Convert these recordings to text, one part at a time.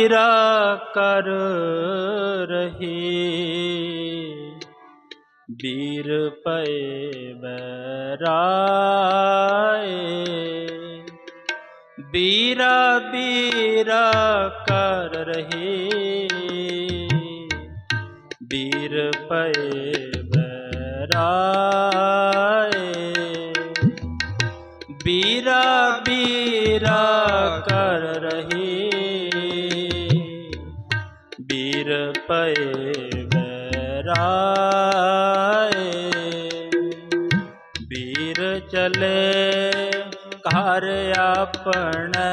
ਬੀਰਾ ਕਰ ਰਹੀ। ਬੀਰ ਪਏ ਬਰਾਏ ਬੀਰਾ ਬੀਰਾ ਕਰ ਰਹੀ। ਬੀਰ ਪਏ ਬਰਾਏ ਬੀਰਾ ਬੀਰਾ ਕਰ ਰਹੀ। ਪਏ ਬਰਾਏ ਬੀਰ ਚਲੇ ਘਰ ਆਪਣਾ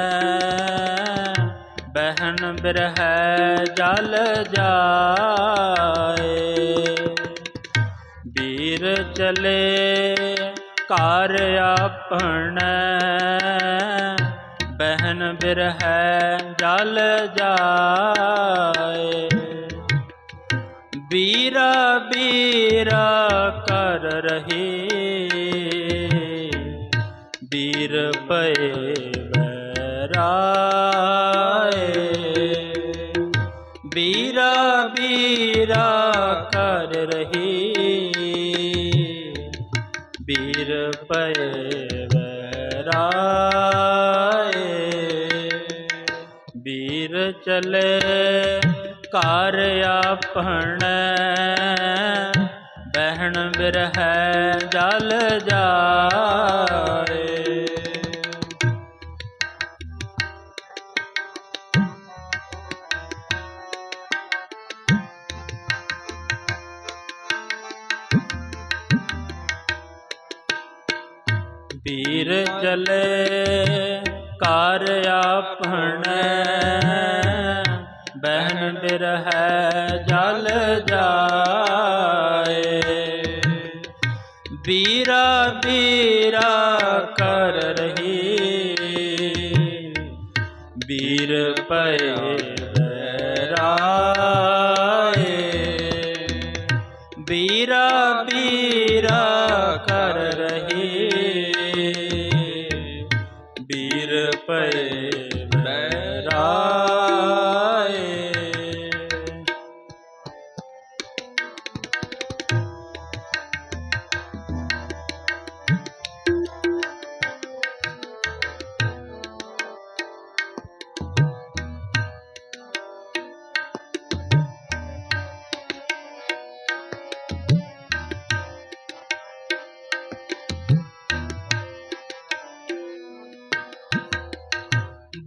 ਬਹਿਨ ਬਿਰਹਿ ਜਲ ਜਾਏ। ਬੀਰ ਚਲੇ ਘਰ ਆਪਣਾ ਬਹਿਨ ਬਿਰਹਿ ਜਲ ਜਾਏ। ਬੀਰਾ ਬੀਰਾ ਕਰ ਰਹੀ। ਬੀਰ ਪਏ ਬਰਾਏ ਬੀਰਾ ਬੀਰਾ ਕਰ ਰਹੀ। ਬੀਰ ਪਏ ਬਰਾਏ ਬੀਰ ਚਲੇ ਘਰ ਆਪਣਾ ਬਹਿਣ ਬਿਰਹਿ ਜਲ ਜਾਏ। ਵੀਰ ਚਲੇ ਘਰ ਆਪਣਾ ਬਿਰਹਿ ਜਲ ਜਾਏ। ਵੀਰਾ ਬੀਰਾ ਕਰ ਰਹੀ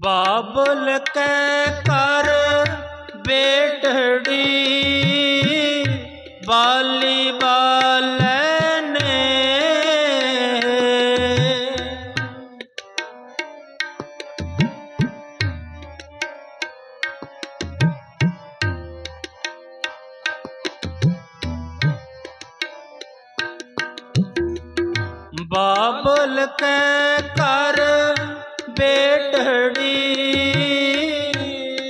ਬਾਬਲ ਕੇ ਕਰ ਬੇਟੜੀ ਬਾਲੀ ਬਾਲੇ ਨੇ ਬਾਬਲ ਕੇ ਕਰ ਬੇਟੜੀ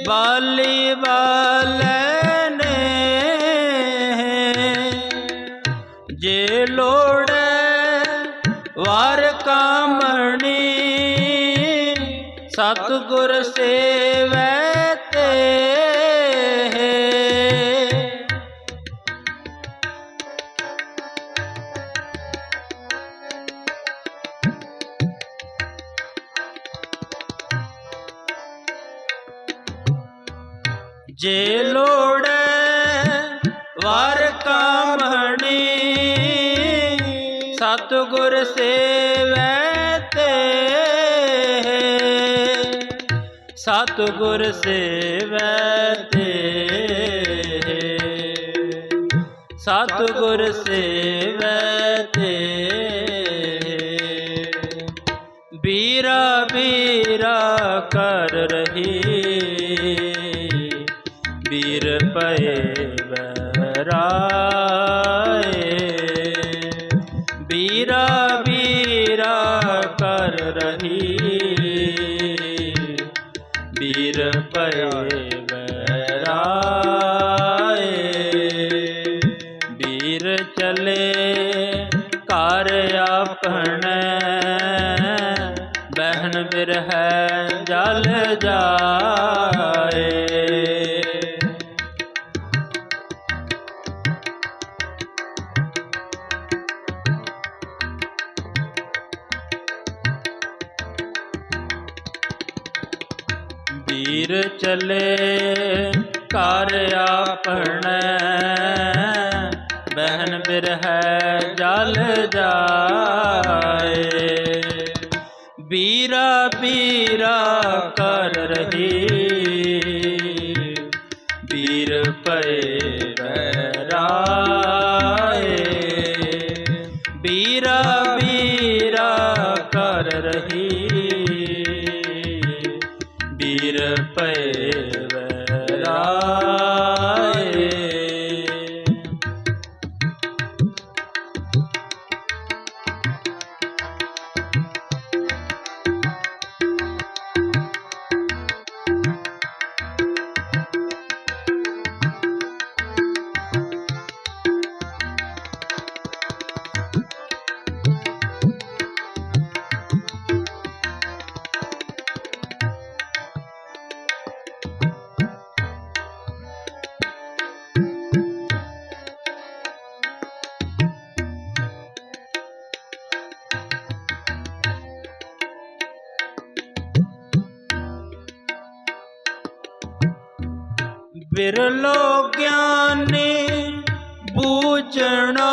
ਬਾਲੀ ਬਾਲੇ ਨੇ ਜੇ ਲੋੜੇ ਵਾਰ ਕਾਮਣੀ ਸਤਿਗੁਰ ਸੇਵੈ ਜੇ ਲੋੜੈ ਵਾਰ ਕਾਮਣੀ। ਸਤਿਗੁਰ ਸੇਵੈ ਤੇ। ਸਤਿਗੁਰ ਸੇਵੈ ਤੇ। ਸਤਿਗੁਰ ਸੇਵੈ ਤੇ। ਬੀਰਾ ਬੀਰਾ ਕਰ ਰਹੀ। ਬੀਰ ਪਏ ਬਰਾਏ ਬੀਰਾ ਬੀਰਾ ਕਰ ਰਹੀ। ਬੀਰ ਪਏ ਬਹਿਰਾਏ ਬੀਰ ਚਲੇ ਘਰ ਆਪਣੇ ਬਹਿਨ ਬਿਰਹਿ ਜਲ ਜਾਏ। ਪੀਰ ਚਲੇ, ਘਰ ਆਪਣੈ। ਬਹਿਨ ਬਿਰਹੈ ਜਲ ਜਾਏ। ਬੀਰਾ ਵੀਰਾ ਕਰ ਰਹੀ। ਬੀਰ ਪਏ ਬੈਰਾਏ ਬੀਰਾ ਵੀਰਾ ਕਰ ਰਹੀ। ਵੀਰ ਬਿਰਲੋ ਗਿਆਨੀ ਬੂਝਣਾ।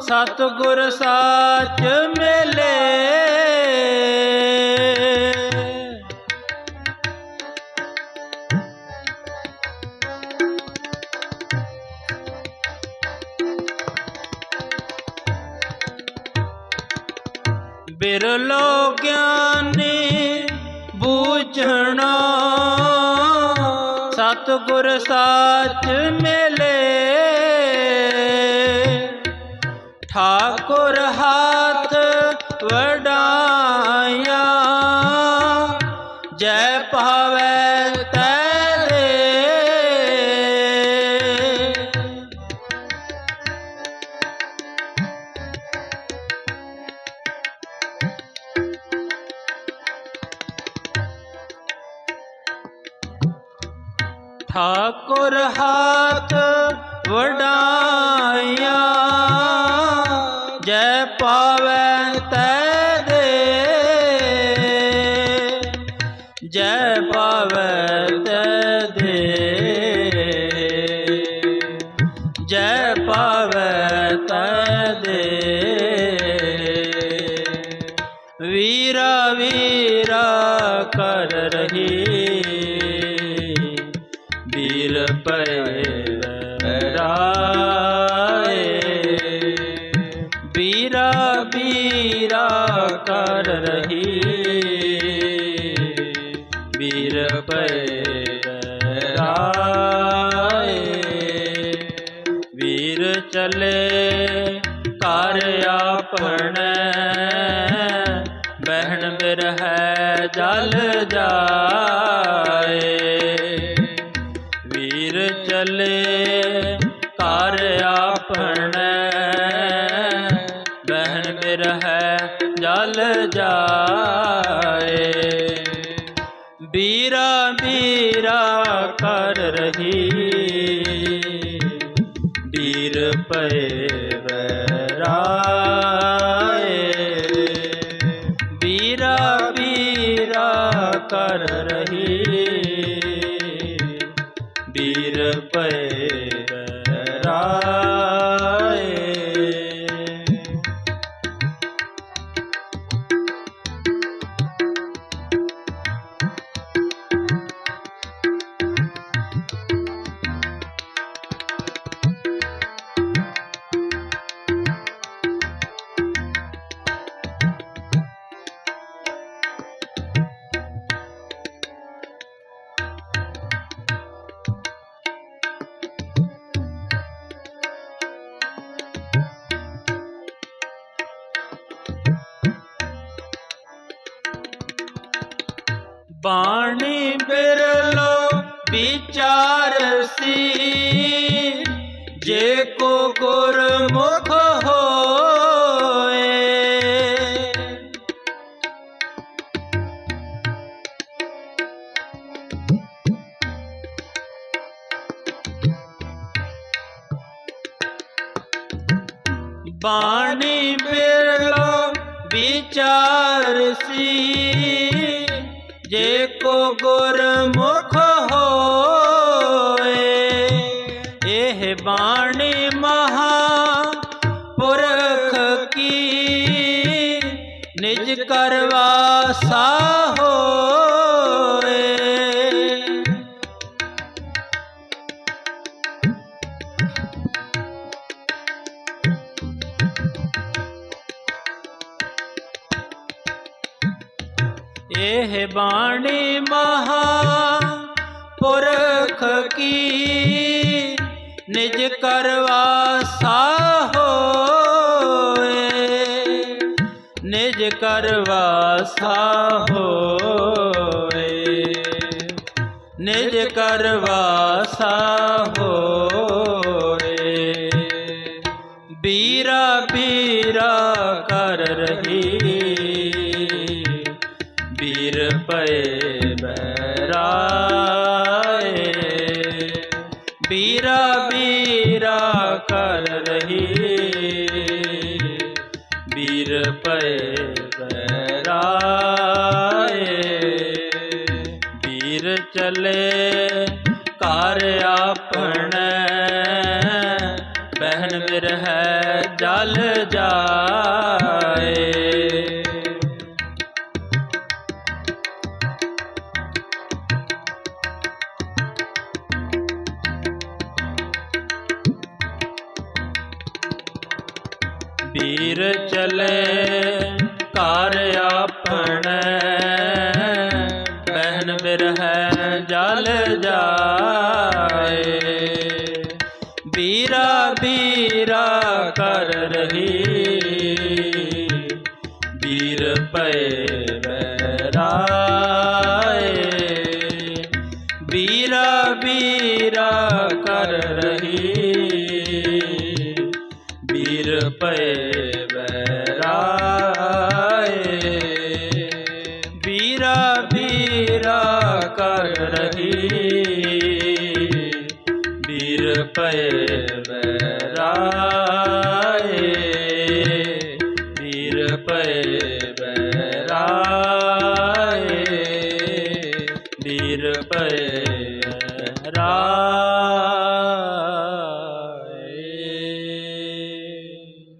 ਸਤਿਗੁਰ ਸਾਚ ਮਿਲੇ। ਬਿਰਲੋ ਗਿਆਨੀ ਬੂਝਣਾ। ਸਤਿਗੁਰ ਸਾਚ ਮਿਲੇ। ਠਾਕੁਰ ਹਾਥ ਵਡਾਇਆ। ਜੈ ਭਾਵੈ ਤੈ ਪਾਵੈ ਤੈ ਦੇ। ਜੈ ਪਾਵੈ ਤੈ ਦੇ। ਜੈ ਪਾਵੈ ਤੈ ਦੇ। ਵੀਰਾ ਵੀਰਾ ਕਰ ਰਹੀ। ਵੀਰ ਪਏ ਰਾਏ ਵੀਰਾ ਕਰ ਰਹੀ ਵੀਰ ਪਏ ਰਾਏ ਵੀਰ ਚਲੇ ਘਰ ਆਪਣੈ ਬਹਿਣ ਬਿਰਹੈ ਜਲ ਜਾਏ ਵੀਰ ਚਲੇ ਘਰ ਆਪਣੈ ਜਾਏ। ਬੀਰਾ ਬੀਰਾ ਕਰ ਰਹੀ। ਬੀਰ ਪਏ ਰਾਏ ਬਾਣੀ ਬਿਰਲੋ ਵਿਚਾਰ ਸੀ। ਜੇ ਕੋ ਗੁਰਮੁਖ ਹੋਏ। ਬਾਣੀ ਬਿਰਲੋ ਵਿਚਾਰ ਸੀ। ਜੇ ਕੋ ਕੋ ਗੁਰਮੁਖ ਹੋਏ ਬਾਣੀ ਮਹਾ ਪੁਰਖ ਕੀ ਨਿਜ ਕਰਵਾ ਹੋਏ ਨਿਜ ਕਰਵਾਸਾ ਹੋਏ ਨਿਜ ਕਰਵਾਸਾ ਹੋਏ ਬੀਰਾ ਬੀਰਾ ਕਰ ਰਹੀ Yay! ਬੀਰਾ ਬੀਰਾ ਕਰ ਰਹੀ। ਬੀਰ ਪਏ ਬਹਿਰਾਏ ਬੀਰਾ ਬੀਰਾ ਕਰ ਰਹੀ। ਬੀਰ ਪਏ ਬਹਿਰਾਏ ਬੀਰਾ ਬੀਰਾ ਕਰ ਰਹੀ। ਵੀਰ ਪਏ